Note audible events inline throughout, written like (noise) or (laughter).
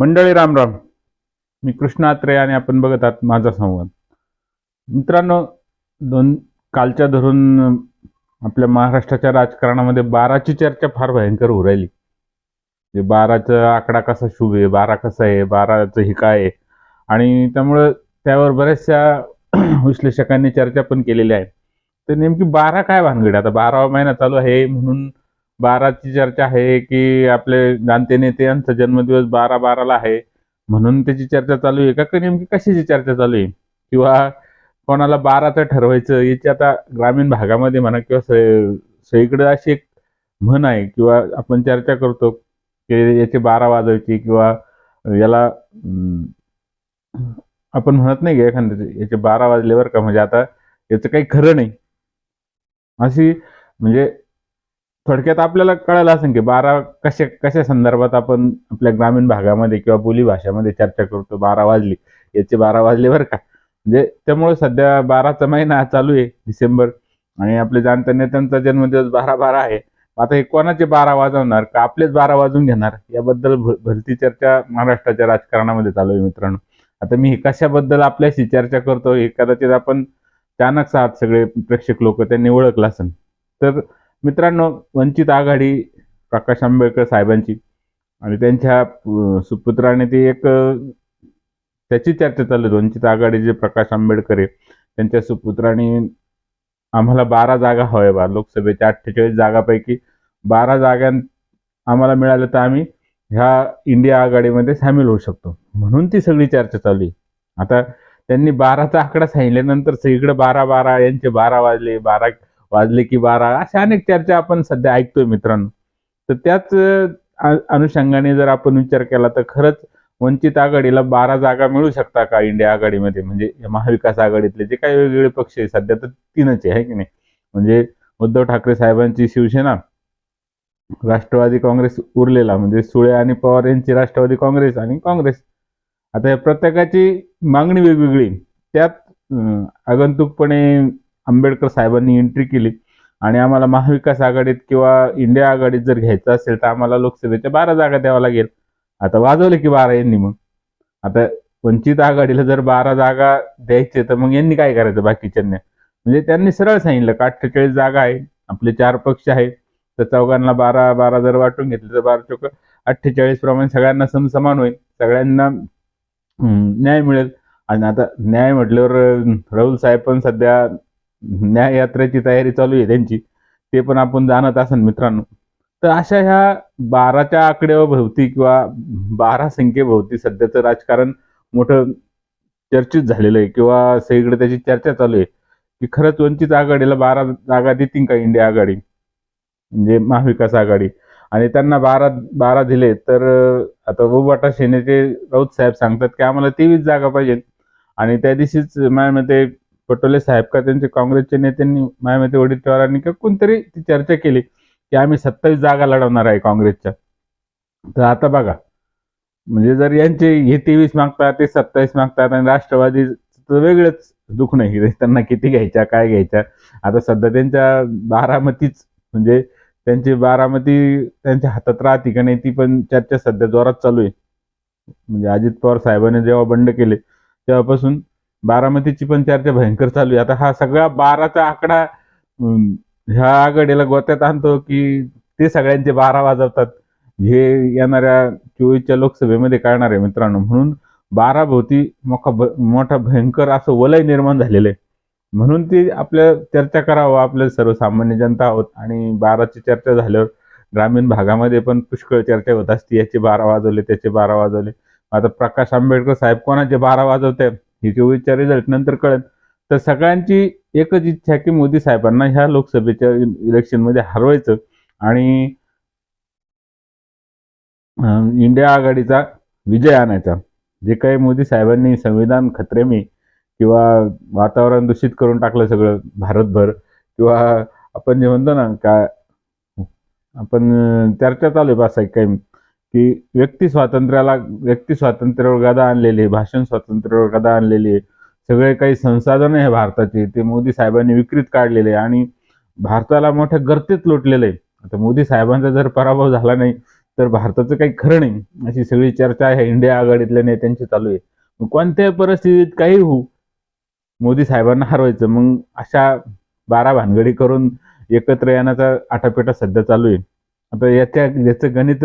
मंडळी राम राम. मी कृष्णात्रे आणि आपण बघत आहात माझा संवाद. मित्रांनो दोन कालच्या धरून आपल्या महाराष्ट्राच्या राजकारणामध्ये बाराची चर्चा फार भयंकर होऊ राहिली. म्हणजे बाराचा आकडा कसा शुभ आहे बारा कसा आहे बाराचं हे काय आहे? आणि त्यामुळं त्यावर बऱ्याचशा (clears throat) विश्लेषकांनी चर्चा पण केलेली आहे. तर नेमकी बारा काय भानगड आता बारावा महिना चालू आहे म्हणून बाराची चर्चा आहे की आपले जाणते नेते यांचा जन्मदिवस बारा बाराला आहे. म्हणून त्याची चर्चा चालू आहे. का नेमकी कशाची चर्चा चालू आहे? किंवा कोणाला बाराचं ठरवायचं याची आता ग्रामीण भागामध्ये म्हणा किंवा स- सगळीकडे अशी एक म्हण आहे किंवा आपण चर्चा करतो की याचे बारा वाजवायची किंवा याला आपण म्हणत नाही का एखाद्याचे याचे बारा वाजले बरं का. म्हणजे आता याचं काही खरं नाही. अशी म्हणजे थोडक्यात आपल्याला कळालं असेल की बारा कशा कशा संदर्भात आपण आपल्या ग्रामीण भागामध्ये किंवा बोली भाषामध्ये चर्चा करतो. बारा वाजली. याचे बारा वाजले बरं का. म्हणजे त्यामुळे सध्या बाराचा महिना चालू आहे डिसेंबर. आणि आपले जाणत्या नेत्यांचा जन्मदिवस बारा बारा आहे. आता हे कोणाचे बारा वाजवणार? का आपलेच बारा वाजून घेणार? याबद्दल भ- भलती चर्चा महाराष्ट्राच्या राजकारणामध्ये चालू आहे मित्रांनो. आता मी हे कशाबद्दल आपल्याशी चर्चा करतो हे कदाचित आपण चाणक्य आहात सगळे प्रेक्षक लोक त्यांनी ओळखलं असेल. तर मित्रांनो वंचित आघाडी प्रकाश आंबेडकर साहेबांची आणि त्यांच्या सुपुत्राने ती एक त्याची चर्चा चालू आहे. वंचित आघाडीचे प्रकाश आंबेडकर आहे त्यांच्या सुपुत्राने आम्हाला बारा जागा हव्या बा. लोकसभेच्या अठ्ठेचाळीस जागापैकी बारा जागां आम्हाला मिळाल्या तर आम्ही ह्या इंडिया आघाडीमध्ये सामील होऊ शकतो. म्हणून ती सगळी चर्चा चालू आहे. आता त्यांनी बाराचा आकडा सांगितल्यानंतर सगळीकडे बारा बारा यांचे बारा वाजले बारा वाजले की बारा अशा अनेक चर्चा आपण सध्या ऐकतोय मित्रांनो. तर त्याच अनुषंगाने जर आपण विचार केला तर खरंच वंचित आघाडीला बारा जागा मिळू शकता का इंडिया आघाडीमध्ये? म्हणजे महाविकास आघाडीतले जे काही वेगवेगळे पक्ष आहे सध्या तर तीनच आहे की नाही? म्हणजे उद्धव ठाकरे साहेबांची शिवसेना राष्ट्रवादी काँग्रेस उरलेला म्हणजे सुळे आणि पवार यांची राष्ट्रवादी काँग्रेस आणि काँग्रेस. आता या प्रत्येकाची मागणी वेगवेगळी. त्यात आगंतुकपणे आंबेडकर साहेबांनी एंट्री केली. आणि आम्हाला महाविकास आघाडीत किंवा इंडिया आघाडीत जर घ्यायचं असेल तर आम्हाला लोकसभेच्या बारा जागा द्यावा लागेल. आता वाजवले की बारा यांनी मग. आता वंचित आघाडीला जर बारा जागा द्यायचे तर मग यांनी काय करायचं बाकीच्यांनी? म्हणजे त्यांनी सरळ सांगितलं का अठ्ठेचाळीस जागा आहे आपले चार पक्ष आहेत. तर चौघांना बारा बारा जर वाटून घेतले तर बारा चौक अठ्ठेचाळीस प्रमाणे सगळ्यांना समसमान होईल. सगळ्यांना न्याय मिळेल. आणि आता न्याय म्हटल्यावर राहुल साहेब पण सध्या न्याय यात्रेची तयारी चालू आहे त्यांची. ते पण आपण जाणत असाल मित्रांनो. तर अशा ह्या बाराच्या आकड्याभोवती किंवा बारा संख्येभोवती सध्याचं राजकारण मोठं चर्चित झालेलं आहे किंवा सगळीकडे त्याची चर्चा चालू आहे की खरंच वंचित आघाडीला बारा जागा देतील का इंडिया आघाडी? म्हणजे महाविकास आघाडी. आणि त्यांना बारा बारा दिले तर आता बोबाटा सेनेचे राऊत साहेब सांगतात की आम्हाला तेवीस जागा पाहिजेत. आणि त्या दिवशीच माझ्या मते पटोले साहेब का त्यांचे काँग्रेसच्या नेत्यांनी मायामती वडेट्टीवारांनी किंवा कोणतरी ती चर्चा केली की आम्ही सत्तावीस जागा लढवणार आहे काँग्रेसच्या. तर आता बघा म्हणजे जर यांचे हे तेवीस मागतात ते सत्तावीस मागतात आणि राष्ट्रवादी वेगळंच दुखणं नाही त्यांना किती घ्यायच्या काय घ्यायच्या. आता सध्या त्यांच्या बारामतीच म्हणजे त्यांची बारामती त्यांच्या हातात राहते का नाही ती पण चर्चा सध्या जोरात चालू आहे. म्हणजे अजित पवार साहेबांनी जेव्हा बंड केले तेव्हापासून बारामतीची पण चर्चा भयंकर चालू आहे. आता हा सगळा बाराचा आकडा ह्या आघाडीला गोत्यात आणतो की ते सगळ्यांचे बारा वाजवतात. हे येणाऱ्या चोवीसच्या लोकसभेमध्ये करणार आहे मित्रांनो. म्हणून बारा भोवती मोठा भ- मोठा भयंकर असं वलय निर्माण झालेलं आहे. म्हणून ती आपल्या चर्चा करावं आपल्या सर्वसामान्य जनता आहोत. आणि बाराची चर्चा झाल्यावर ग्रामीण भागामध्ये पण पुष्कळ चर्चा होत असते. याचे बारा वाजवले त्याचे बारा वाजवले. आता प्रकाश आंबेडकर साहेब कोणाचे बारा वाजवते हे चोवीसच्या रिझल्ट नंतर कळेल. तर सगळ्यांची एकच इच्छा की मोदी साहेबांना ह्या लोकसभेच्या इलेक्शनमध्ये हरवायचं आणि इंडिया आघाडीचा विजय आणायचा. जे काही मोदी साहेबांनी संविधान खत्रेमी किंवा वातावरण दूषित करून टाकलं सगळं भारतभर किंवा आपण जे म्हणतो ना का आपण चर्चा चालू आहे बस काही की व्यक्ती स्वातंत्र्याला व्यक्ती स्वातंत्र्यावर गदा आणलेली आहे भाषण स्वातंत्र्यावर गदा आणलेली आहे. सगळे काही संसाधन आहे भारताचे ते मोदी साहेबांनी विक्रीत काढलेले आणि भारताला मोठ्या गर्तेत लोटलेलं आहे. आता मोदी साहेबांचा जर पराभव झाला नाही तर भारताचं काही खरं नाही. अशी सगळी चर्चा आहे. इंडिया आघाडीतल्या नेत्यांची चालू आहे. कोणत्याही परिस्थितीत काही होऊ मोदी साहेबांना हरवायचं. मग अशा बारा भानगडी करून एकत्र येण्याचा आटापेटा सध्या चालू आहे. आता याच्या याचं गणित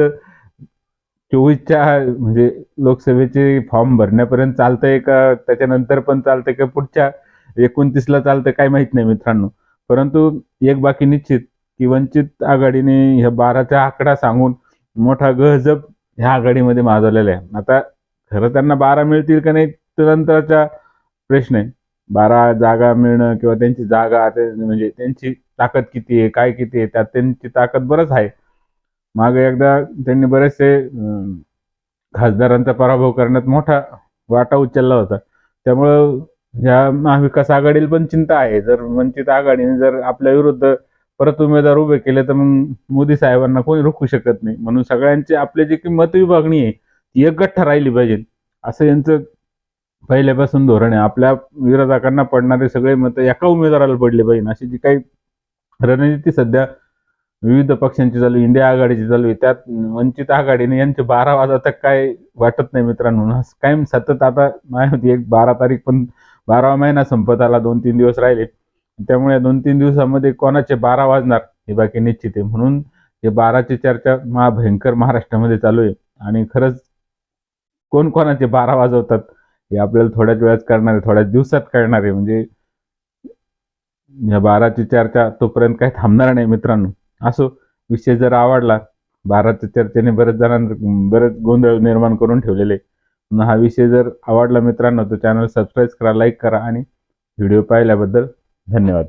चोवीसच्या म्हणजे लोकसभेचे फॉर्म भरण्यापर्यंत चालतंय का? त्याच्यानंतर पण चालतंय का? पुढच्या एकोणतीसला चालतंय काय माहीत नाही मित्रांनो. परंतु एक बाकी निश्चित की वंचित आघाडीने ह्या बाराचा आकडा सांगून मोठा गहजब ह्या आघाडीमध्ये माजवलेला आहे. आता खरं त्यांना बारा मिळतील का नाही तो नंतरचा प्रश्न आहे. बारा जागा मिळणं किंवा त्यांची जागा म्हणजे त्यांची ताकद किती आहे काय किती आहे त्यात त्यांची ताकद बरंच आहे. मागे एकदा त्यांनी बरेचसे खासदारांचा पराभव करण्यात मोठा वाटा उचलला होता. त्यामुळं ह्या महाविकास आघाडीला पण चिंता आहे. जर वंचित आघाडीने जर आपल्या विरुद्ध परत उमेदवार उभे केले तर मग मोदी साहेबांना कोणी रोखू शकत नाही. म्हणून सगळ्यांची आपली जी काही मतविभागणी आहे ती एक गठ्ठा राहिली पाहिजे. असं यांचं पहिल्यापासून धोरण आहे. आपल्या विरोधकांना पडणारे सगळे मत एका उमेदवाराला पडले पाहिजे. अशी जी काही रणनीती सध्या विविध पक्षांची चालू आहे, इंडिया आघाडीची चालू आहे. त्यात वंचित आघाडीने यांचे बारा वाजता काय वाटत नाही मित्रांनो. कायम सतत आता होती एक बारा तारीख पण बारावा महिना संपत आला दोन तीन दिवस राहिले. त्यामुळे दोन तीन दिवसामध्ये कोणाचे बारा वाजणार हे बाकी निश्चित आहे. म्हणून हे बाराची चर्चा महाभयंकर महाराष्ट्रामध्ये चालू आहे. आणि खरंच कोण कोणाचे बारा वाजवतात हे आपल्याला थोड्याच वेळात करणार आहे थोड्याच दिवसात करणार आहे. म्हणजे या बाराची चर्चा तोपर्यंत काही थांबणार नाही मित्रांनो. असो विषय जर आवडला भारत चर्चेने बरेच जणांना बरेच गोंधळ निर्माण करून ठेवलेले. हा विषय जर आवडला मित्रांनो तर चॅनल सबस्क्राईब करा लाईक करा आणि व्हिडिओ पाहिल्याबद्दल धन्यवाद.